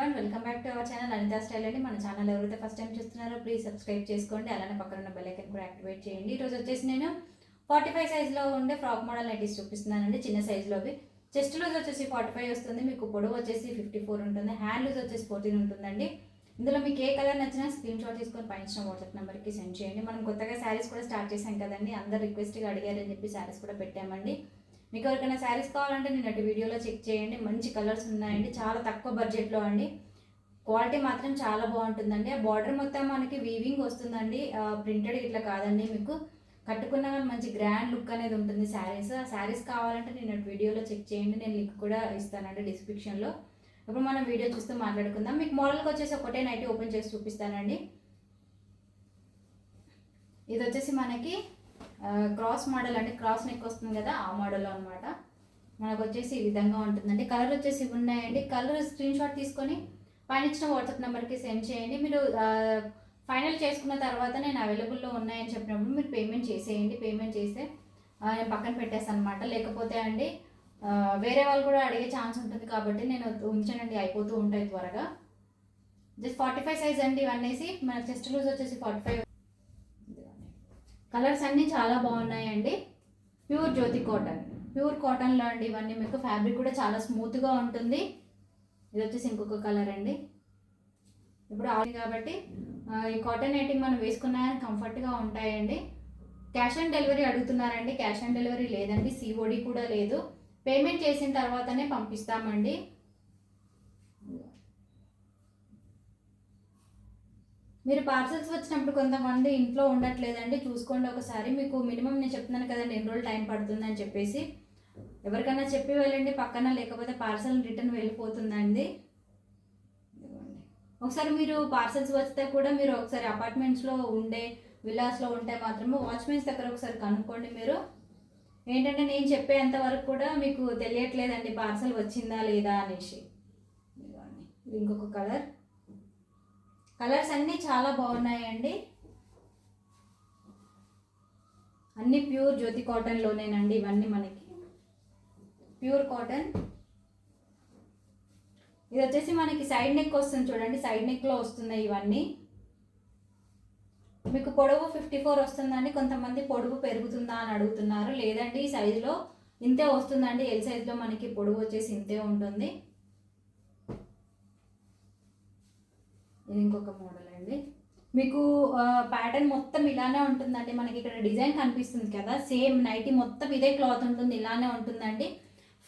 One welcome back to our channel Anitha style అండి. మన channel ఎవరైతే ఫస్ట్ టైం చూస్తున్నారో ప్లీజ్ సబ్స్క్రైబ్ చేసుకోండి. అలానే పక్కన ఉన్న బెల్ ఐకన్ కూడా యాక్టివేట్ చేయండి. ఈరోజు వచ్చేసి నేను ఫార్టీ ఫైవ్ సైజ్లో ఉండే ఫ్రాక్ మోడల్ నైటీస్ చూపిస్తున్నానండి. చిన్న సైజులోవి చెస్ట్ లూజ్ వచ్చేసి ఫార్టీ ఫైవ్ వస్తుంది. మీకు పొడవు వచ్చేసి ఫిఫ్టీ ఫోర్ ఉంటుంది. హ్యాండ్ లూజ్ వచ్చేసి ఫోర్టీన్ ఉంటుందండి. ఇందులో మీకు ఏ కలర్ నచ్చినా స్క్రీన్ షాట్ తీసుకొని పైన వాట్సాప్ నెంబర్కి సెండ్ చేయండి. మనం కొత్తగా శారీస్ కూడా స్టార్ట్ చేసాం కదండి. అందరు రిక్వెస్ట్గా అడిగారని చెప్పి శారీస్ కూడా పెట్టామండి. మీకు ఎవరికైనా శారీస్ కావాలంటే నేను అటు వీడియోలో చెక్ చేయండి. మంచి కలర్స్ ఉన్నాయండి. చాలా తక్కువ బడ్జెట్లో అండి. క్వాలిటీ మాత్రం చాలా బాగుంటుందండి. ఆ బార్డర్ మొత్తం మనకి వీవింగ్ వస్తుందండి. ప్రింటెడ్ ఇట్లా కాదండి మీకు. కట్టుకున్న కానీ మంచి గ్రాండ్ లుక్ అనేది ఉంటుంది శారీస్. ఆ శారీస్ కావాలంటే నేను అటు వీడియోలో చెక్ చేయండి. నేను లింక్ కూడా ఇస్తానండి డిస్క్రిప్షన్లో ఇప్పుడు మనం వీడియో చూస్తూ మాట్లాడుకుందాం. మీకు మోడల్కి వచ్చేసి ఒకటే నైట్ ఓపెన్ చేసి చూపిస్తానండి. ఇది వచ్చేసి మనకి క్రాస్ మోడల్ అంటే క్రాస్ నెక్ వస్తుంది కదా ఆ మోడల్ అనమాట మనకు వచ్చేసి ఈ విధంగా ఉంటుందండి. కలర్ వచ్చేసి ఉన్నాయండి. కలర్ స్క్రీన్ షాట్ తీసుకొని పైన ఇచ్చిన వాట్సాప్ నెంబర్కి సెండ్ చేయండి. మీరు ఫైనల్ చేసుకున్న తర్వాత నేను అవైలబుల్లో ఉన్నాయని చెప్పినప్పుడు మీరు పేమెంట్ చేసేయండి. పేమెంట్ చేస్తే నేను పక్కన పెట్టేస్తాను అనమాట లేకపోతే అండి వేరే వాళ్ళు కూడా అడిగే ఛాన్స్ ఉంటుంది కాబట్టి నేను ఉంచానండి. అయిపోతూ ఉంటాయి త్వరగా. జస్ట్ ఫార్టీ ఫైవ్ సైజ్ అండి ఇవన్నీ మన చెస్ట్ లూజ్ వచ్చేసి ఫార్టీ ఫైవ్ కలర్స్ అన్నీ చాలా బాగున్నాయండి. Pure Jyothi cotton. ప్యూర్ కాటన్లో అండి ఇవన్నీ మీకు ఫ్యాబ్రిక్ కూడా చాలా స్మూత్గా ఉంటుంది. ఇది వచ్చేసి ఇంకొక కలర్ అండి. ఇప్పుడు ఆల్ కాబట్టి ఈ కాటన్ ఐటమ్ మనం వేసుకున్నా కంఫర్ట్గా ఉంటాయండి. క్యాష్ ఆన్ డెలివరీ అడుగుతున్నారండి. క్యాష్ ఆన్ డెలివరీ లేదండి. సిఓడి కూడా లేదు. పేమెంట్ చేసిన తర్వాతనే పంపిస్తామండి. మీరు పార్సల్స్ వచ్చినప్పుడు కొంతమంది ఇంట్లో ఉండట్లేదండి. చూసుకోండి ఒకసారి. మీకు మినిమం నేను చెప్తున్నాను కదండి ఎన్ని రోజులు టైం పడుతుంది అని చెప్పేసి. ఎవరికైనా చెప్పి వెళ్ళండి పక్కన లేకపోతే పార్సల్ రిటర్న్ వెళ్ళిపోతుందండి. ఇదిగోండి. ఒకసారి మీరు పార్సల్స్ వస్తే కూడా మీరు ఒకసారి అపార్ట్మెంట్స్లో ఉండే విల్లాస్లో ఉంటే మాత్రమే వాచ్మెన్స్ దగ్గర ఒకసారి కనుక్కోండి మీరు. ఏంటంటే నేను చెప్పేంత వరకు కూడా మీకు తెలియట్లేదండి పార్సల్ వచ్చిందా లేదా అనేసి. ఇంకొక కలర్. కలర్స్ అన్నీ చాలా బాగున్నాయండి. అన్నీ ప్యూర్ జ్యోతి కాటన్లోనేనండి ఇవన్నీ మనకి. Pure cotton. ఇది వచ్చేసి మనకి సైడ్ నెక్ వస్తుంది చూడండి సైడ్ నెక్లో వస్తున్నాయి ఇవన్నీ. మీకు పొడవు ఫిఫ్టీ ఫోర్ వస్తుందండి కొంతమంది పొడవు పెరుగుతుందా అని అడుగుతున్నారు. లేదండి ఈ సైజులో ఇంతే వస్తుందండి ఎల్ సైజులో మనకి పొడవు వచ్చేసి ఇంతే ఉంటుంది. ఇది ఇంకొక మోడల్ అండి. మీకు ప్యాటర్న్ మొత్తం ఇలానే ఉంటుందండి. మనకి ఇక్కడ డిజైన్ కనిపిస్తుంది కదా. సేమ్ నైటీ మొత్తం ఇదే క్లాత్ ఉంటుంది ఇలానే ఉంటుందండి.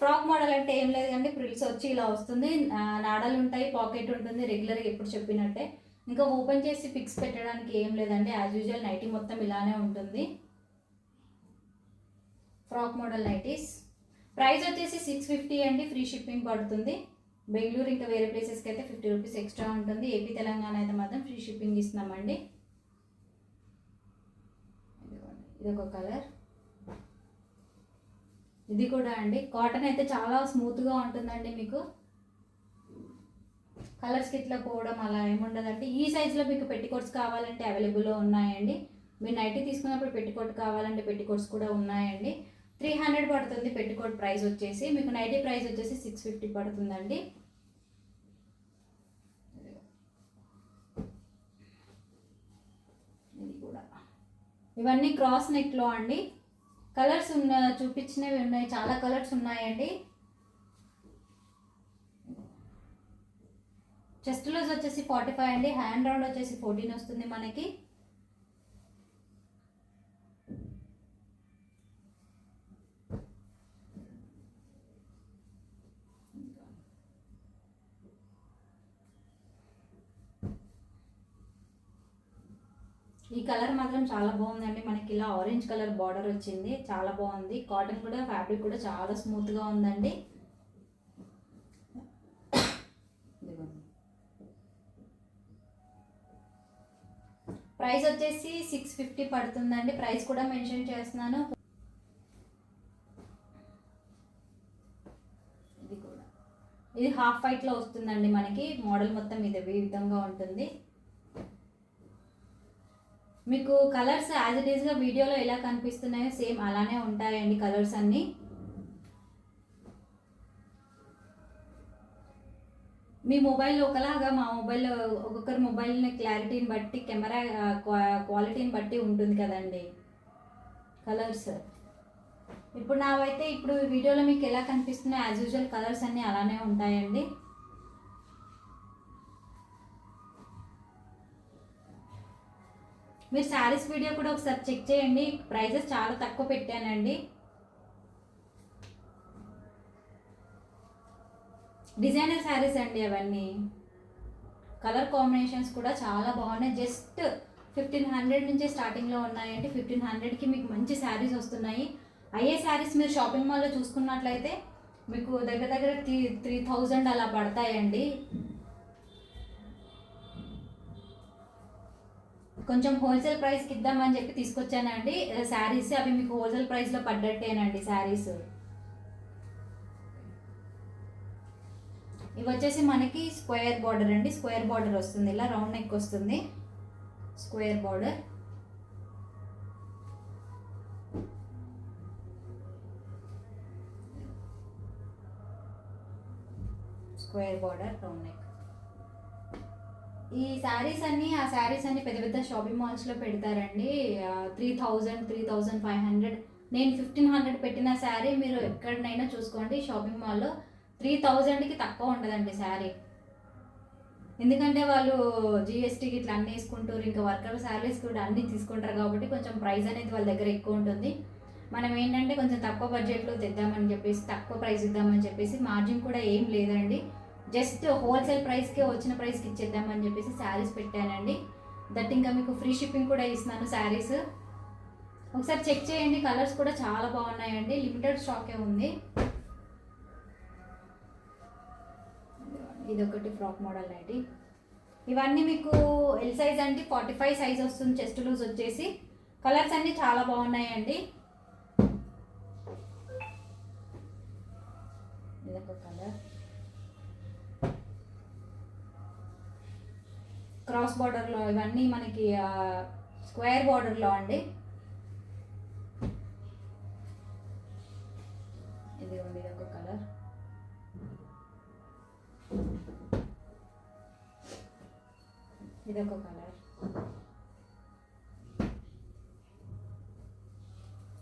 ఫ్రాక్ మోడల్ అంటే ఏం లేదు కానీ ప్రిల్స్ వచ్చి ఇలా వస్తుంది. ఆ, నాడాలు ఉంటాయి పాకెట్ ఉంటుంది రెగ్యులర్గా ఎప్పుడు చెప్పినట్టే. ఇంకా ఓపెన్ చేసి పిక్స్ పెట్టడానికి ఏం లేదండి. యాజ్ యూజువల్ నైటీ మొత్తం ఇలానే ఉంటుంది. ఫ్రాక్ మోడల్ నైటీస్ ప్రైస్ వచ్చేసి సిక్స్ ఫిఫ్టీ అండి. ఫ్రీ షిప్పింగ్ పడుతుంది. బెంగళూరు ఇంకా వేరే ప్లేసెస్కి అయితే ఫిఫ్టీ రూపీస్ ఎక్స్ట్రా ఉంటుంది. ఏపీ తెలంగాణ అయితే మాత్రం ఫ్రీ షిప్పింగ్ ఇస్తున్నామండి. ఇది ఒక కలర్ ఇది కూడా అండి. కాటన్ అయితే చాలా స్మూత్గా ఉంటుందండి మీకు. కలర్స్కి ఇట్లా పోవడం అలా ఏముండదండి ఈ సైజులో మీకు పెట్టికోట్స్ కావాలంటే అవైలబుల్లో ఉన్నాయండి. మీరు నైటీ తీసుకున్నప్పుడు పెట్టికోట్ కావాలంటే పెట్టికోట్స్ కూడా ఉన్నాయండి. త్రీ హండ్రెడ్ పడుతుంది పెట్టికోట్ ప్రైస్ వచ్చేసి. మీకు నైటీ ప్రైస్ వచ్చేసి సిక్స్ ఫిఫ్టీ పడుతుందండి. ఇది కూడా. ఇవన్నీ క్రాస్ నెక్లో అండి. కలర్స్ ఉన్న చూపించినవి ఉన్నాయి. చాలా కలర్స్ ఉన్నాయండి. చెస్ట్ లూజ్ వచ్చేసి ఫార్టీ ఫైవ్ అండి. హ్యాండ్ రౌండ్ వచ్చేసి ఫోర్టీన్ వస్తుంది మనకి ఈ కలర్ మాత్రం చాలా బాగుందండి. మనకి ఇలా ఆరెంజ్ కలర్ బార్డర్ వచ్చింది. చాలా బాగుంది. కాటన్ కూడా ఫ్యాబ్రిక్ కూడా చాలా స్మూత్గా ఉందండి. ప్రైస్ వచ్చేసి సిక్స్ ఫిఫ్టీ పడుతుందండి. ప్రైస్ కూడా మెన్షన్ చేస్తున్నాను. ఇది కూడా. ఇది హాఫ్ వైట్లో వస్తుందండి మనకి. మోడల్ మొత్తం ఇది ఈ విధంగా ఉంటుంది. మీకు కలర్స్ యాజ్ ఇట్ ఈస్గా వీడియోలో ఎలా కనిపిస్తున్నాయో సేమ్ అలానే ఉంటాయండి కలర్స్ అన్నీ. మీ మొబైల్ ఒకలాగా మా మొబైల్ ఒక్కొక్కరి మొబైల్ని క్లారిటీని బట్టి కెమెరా క్వాలిటీని బట్టి ఉంటుంది కదండి కలర్స్. ఇప్పుడు నావైతే ఇప్పుడు వీడియోలో మీకు ఎలా కనిపిస్తున్నాయో యాజ్ యూజువల్ కలర్స్ అన్నీ అలానే ఉంటాయండి. మీరు శారీస్ వీడియో కూడా ఒకసారి చెక్ చేయండి. ప్రైజెస్ చాలా తక్కువ పెట్టానండి. డిజైనర్ శారీస్ అండి అవన్నీ. కలర్ కాంబినేషన్స్ కూడా చాలా బాగున్నాయి. జస్ట్ ఫిఫ్టీన్ హండ్రెడ్ నుంచి స్టార్టింగ్లో ఉన్నాయండి. ఫిఫ్టీన్ హండ్రెడ్కి మీకు మంచి శారీస్ వస్తున్నాయి. అయ్యే శారీస్ మీరు షాపింగ్ మాల్లో చూసుకున్నట్లయితే మీకు దగ్గర దగ్గర త్రీ త్రీ థౌజండ్ అలా పడతాయండి. కొంచెం హోల్సేల్ ప్రైస్కి ఇద్దామని చెప్పి తీసుకొచ్చానండి. శారీస్ అవి మీకు హోల్సేల్ ప్రైస్లో పడ్డట్టేనండి శారీస్ ఇవి వచ్చేసి మనకి స్క్వేర్ బార్డర్ అండి. స్క్వేర్ బార్డర్ వస్తుంది. ఇలా రౌండ్ నెక్ వస్తుంది. Square border square border round neck ఈ శారీస్ అన్ని ఆ శారీస్ అన్ని పెద్ద పెద్ద షాపింగ్ మాల్స్లో పెడతారండి. Three thousand three thousand five hundred నేను ఫిఫ్టీన్ హండ్రెడ్ పెట్టిన శారీ మీరు ఎక్కడనైనా చూసుకోండి షాపింగ్ మాల్లో త్రీ థౌజండ్కి తక్కువ ఉండదండి శారీ. ఎందుకంటే వాళ్ళు జిఎస్టీకి ఇట్లా అన్నీ వేసుకుంటారు ఇంకా వర్కర్ శాలరీస్ కూడా అన్నీ తీసుకుంటారు కాబట్టి కొంచెం ప్రైస్ అనేది వాళ్ళ దగ్గర ఎక్కువ ఉంటుంది. మనం ఏంటంటే కొంచెం తక్కువ బడ్జెట్లో తెద్దామని చెప్పేసి తక్కువ ప్రైస్ ఇద్దామని చెప్పేసి మార్జిన్ కూడా ఏం లేదండి. జస్ట్ హోల్సేల్ ప్రైస్కే వచ్చిన ప్రైస్కి ఇచ్చేద్దామని చెప్పేసి శారీస్ పెట్టానండి. దట్ ఇంకా మీకు ఫ్రీ షిప్పింగ్ కూడా ఇస్తున్నాను శారీస్. ఒకసారి చెక్ చేయండి కలర్స్ కూడా చాలా బాగున్నాయండి. లిమిటెడ్ స్టాకే ఉంది. ఇది ఒకటి ఫ్రాక్ మోడల్ అండి. ఇవన్నీ మీకు ఎల్ సైజ్ అంటే ఫార్టీ ఫైవ్ సైజ్ వస్తుంది చెస్ట్ లూజ్ వచ్చేసి. కలర్స్ అన్నీ చాలా బాగున్నాయండి. ఇదొక కలర్. క్రాస్ బార్డర్లో ఇవన్నీ మనకి స్క్వేర్ బార్డర్లో అండి. ఇది ఉంది ఒక కలర్. ఇదొక కలర్.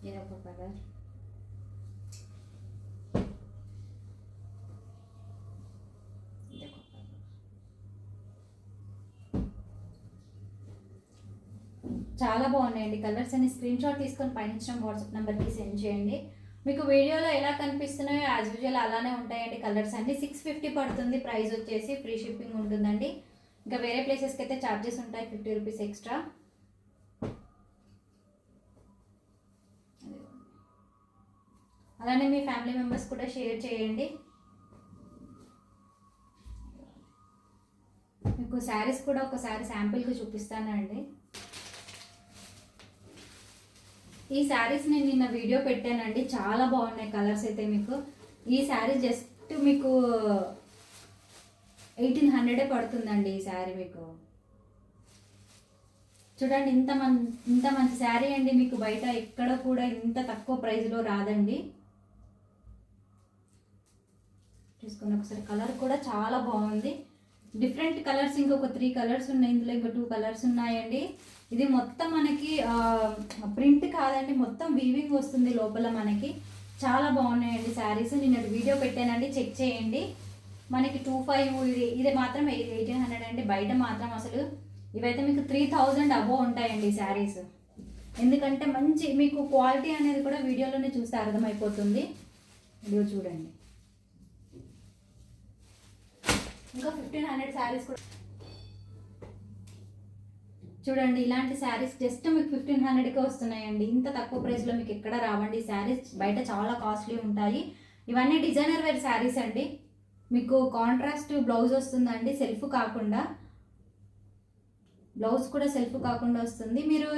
ఇదొక కలర్. చాలా బాగున్నాయండి. కలర్స్ అన్ని స్క్రీన్ షాట్ తీసుకొని పైన వాట్సాప్ నెంబర్కి సెండ్ చేయండి. మీకు వీడియోలో ఎలా కనిపిస్తున్నాయో యాజ్ యూజువల్ అలానే ఉంటాయండి కలర్స్ అన్ని. సిక్స్ ఫిఫ్టీ పడుతుంది ప్రైస్ వచ్చేసి ఫ్రీ షిప్పింగ్ ఉంటుందండి. ఇంకా వేరే ప్లేసెస్కి అయితే ఛార్జెస్ ఉంటాయి ఫిఫ్టీ రూపీస్ ఎక్స్ట్రా అలానే మీ ఫ్యామిలీ మెంబర్స్ కూడా షేర్ చేయండి. మీకు శారీస్ కూడా ఒకసారి శాంపిల్కి చూపిస్తానండి. ఈ శారీస్ నేను నిన్న వీడియో పెట్టానండి. చాలా బాగున్నాయి కలర్స్ అయితే మీకు. ఈ శారీ జస్ట్ మీకు ఎయిటీన్ హండ్రెడే పడుతుందండి ఈ శారీ మీకు. చూడండి ఇంత మన్ ఇంత మంచి శారీ అండి మీకు బయట. ఎక్కడ కూడా ఇంత తక్కువ ప్రైస్లో రాదండి. చూసుకుని ఒకసారి కలర్ కూడా చాలా బాగుంది. డిఫరెంట్ కలర్స్ ఇంకొక త్రీ కలర్స్ ఉన్నాయి. ఇందులో ఇంకా టూ కలర్స్ ఉన్నాయండి. ఇది మొత్తం మనకి ప్రింట్ కాదండి మొత్తం వీవింగ్ వస్తుంది లోపల మనకి. చాలా బాగున్నాయండి శారీస్. నేను వీడియో పెట్టానండి చెక్ చేయండి. మనకి టూ ఫైవ్ ఇది ఇది మాత్రం ఎయిటీన్ హండ్రెడ్ అండి. బయట మాత్రం అసలు ఇవైతే మీకు త్రీ థౌజండ్ అబోవ్ ఉంటాయండి శారీస్. ఎందుకంటే మంచి మీకు క్వాలిటీ అనేది కూడా వీడియోలోనే చూస్తే అర్థమైపోతుంది. వీడియో చూడండి. ఇంకా ఫిఫ్టీన్ హండ్రెడ్ శారీస్ కూడా. చూడండి ఇలాంటి శారీస్ జస్ట్ మీకు ఫిఫ్టీన్ హండ్రెడ్కే వస్తున్నాయండి. ఇంత తక్కువ ప్రైస్లో మీకు ఎక్కడ రావండి. శారీస్ బయట చాలా కాస్ట్లీ ఉంటాయి. ఇవన్నీ డిజైనర్ వేర్ శారీస్ అండి. మీకు కాంట్రాస్ట్ బ్లౌజ్ వస్తుందండి సెల్ఫ్ కాకుండా. బ్లౌజ్ కూడా సెల్ఫ్ కాకుండా వస్తుంది. మీరు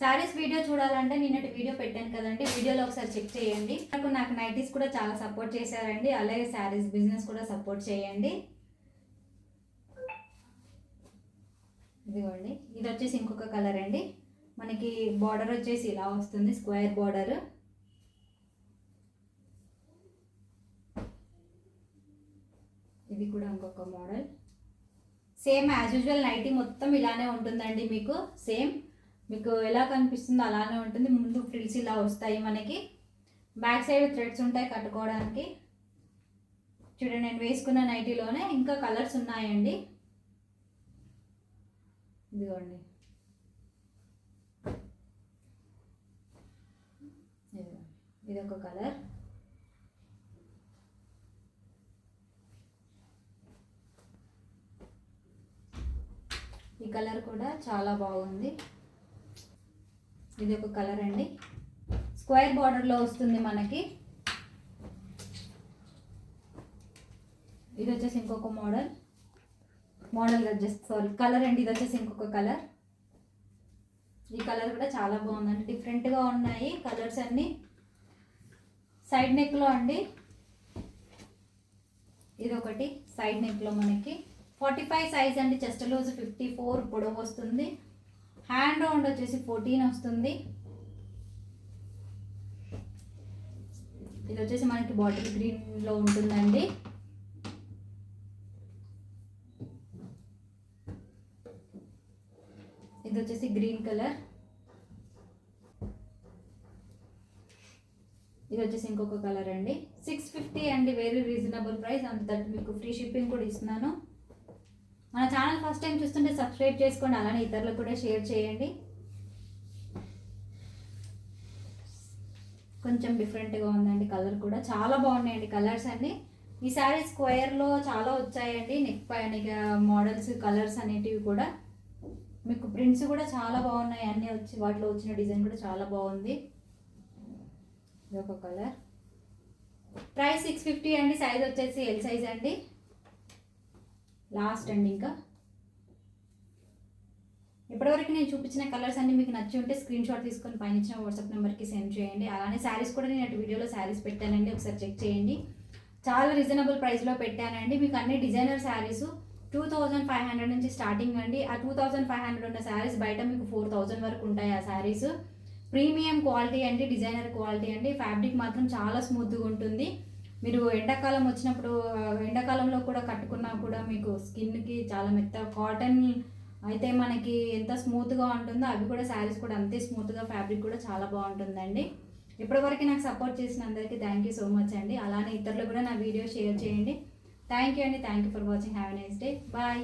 శారీస్ వీడియో చూడాలంటే నిన్నటి వీడియో పెట్టాను కదండి. వీడియోలో ఒకసారి చెక్ చేయండి. నాకు నాకు నైటీస్ కూడా చాలా సపోర్ట్ చేశారండి. అలాగే శారీస్ బిజినెస్ కూడా సపోర్ట్ చేయండి. ఇదిగోండి. ఇది వచ్చేసి ఇంకొక కలర్ అండి. మనకి బార్డర్ వచ్చేసి ఇలా వస్తుంది స్క్వేర్ బార్డర్. ఇది కూడా ఇంకొక model. Same as usual nighty మొత్తం ఇలానే ఉంటుందండి మీకు. సేమ్ మీకు ఎలా కనిపిస్తుందో అలానే ఉంటుంది. ముందు ఫ్రిల్స్ ఇలా వస్తాయి మనకి. బ్యాక్ సైడ్ థ్రెడ్స్ ఉంటాయి కట్టుకోవడానికి. చూడండి నేను వేసుకున్న నైటీలోనే ఇంకా కలర్స్ ఉన్నాయండి. ఇదిగోండి ఇది ఒక కలర్. ఈ కలర్ కూడా చాలా బాగుంది. ఇది ఒక కలర్ అండి. స్క్వేర్ బార్డర్లో వస్తుంది మనకి. ఇది వచ్చేసి ఇంకొక మోడల్. మోడల్ వచ్చేసి సారీ కలర్ అండి ఇది వచ్చేసి ఇంకొక కలర్ ఈ కలర్ కూడా చాలా బాగుందండి. డిఫరెంట్గా ఉన్నాయి కలర్స్ అన్నీ. సైడ్ నెక్లో అండి. ఇది ఒకటి సైడ్ నెక్లో మనకి. ఫార్టీ ఫైవ్ సైజ్ అండి చెస్ట్ లూజ్ ఫిఫ్టీ ఫోర్ పొడవు వస్తుంది. హ్యాండ్ రౌండ్ వచ్చేసి ఫోర్టీన్ వస్తుంది. ఇది వచ్చేసి మనకి బాటిల్ గ్రీన్లో ఉంటుందండి. ఇది వచ్చేసి గ్రీన్ కలర్. ఇది వచ్చేసి ఇంకొక కలర్ అండి. సిక్స్ ఫిఫ్టీ అండి వెరీ రీజనబుల్ ప్రైస్ అంత దట్ మీకు ఫ్రీ షిప్పింగ్ కూడా ఇస్తున్నాను. మన ఛానల్ ఫస్ట్ టైం చూస్తుంటే సబ్స్క్రైబ్ చేసుకోండి అలానే ఇతరులకు కూడా షేర్ చేయండి. కొంచెం డిఫరెంట్గా ఉందండి కలర్ కూడా. చాలా బాగున్నాయండి కలర్స్ అన్ని. ఈ సారీ స్క్వేర్లో చాలా వచ్చాయండి. నెక్ పైన మోడల్స్ కలర్స్ అనేటివి కూడా. మీకు ప్రింట్స్ కూడా చాలా బాగున్నాయి. అన్నీ వచ్చి వాటిలో వచ్చిన డిజైన్ కూడా చాలా బాగుంది. ఇది ఒక కలర్ ప్రైస్ సిక్స్ ఫిఫ్టీ అండి. సైజ్ వచ్చేసి ఎల్ సైజ్ అండి. లాస్ట్ అండి ఇంకా. ఇప్పటివరకు నేను చూపించిన కలర్స్ అన్ని మీకు నచ్చి ఉంటే స్క్రీన్ షాట్ తీసుకొని పైన ఇచ్చిన వాట్సాప్ నెంబర్కి సెండ్ చేయండి. అలానే శారీస్ కూడా నేను అటు వీడియోలో శారీస్ పెట్టానండి. ఒకసారి చెక్ చేయండి. చాలా రీజనబుల్ ప్రైస్లో పెట్టానండి. మీకు అన్ని designer saris two thousand five hundred నుంచి స్టార్టింగ్ అండి. ఆ టూ థౌజండ్ ఫైవ్ హండ్రెడ్ ఉన్న శారీస్ బయట మీకు ఫోర్ థౌజండ్ వరకు ఉంటాయి ఆ శారీస్ ప్రీమియం క్వాలిటీ అండి డిజైనర్ క్వాలిటీ అండి. ఫ్యాబ్రిక్ మాత్రం చాలా స్మూత్గా ఉంటుంది. మీరు ఎండాకాలం వచ్చినప్పుడు ఎండాకాలంలో కూడా కట్టుకున్నా కూడా మీకు స్కిన్కి చాలా మెత్త కాటన్ అయితే మనకి ఎంత స్మూత్గా ఉంటుందో అవి కూడా శారీస్ కూడా అంతే స్మూత్గా ఫ్యాబ్రిక్ కూడా చాలా బాగుంటుందండి. ఇప్పటివరకు నాకు సపోర్ట్ చేసిన అందరికీ థ్యాంక్ యూ సో మచ్ అండి. అలానే ఇతరులు కూడా నా వీడియో షేర్ చేయండి. థ్యాంక్ యూ అండి. Thank you for watching have nice day bye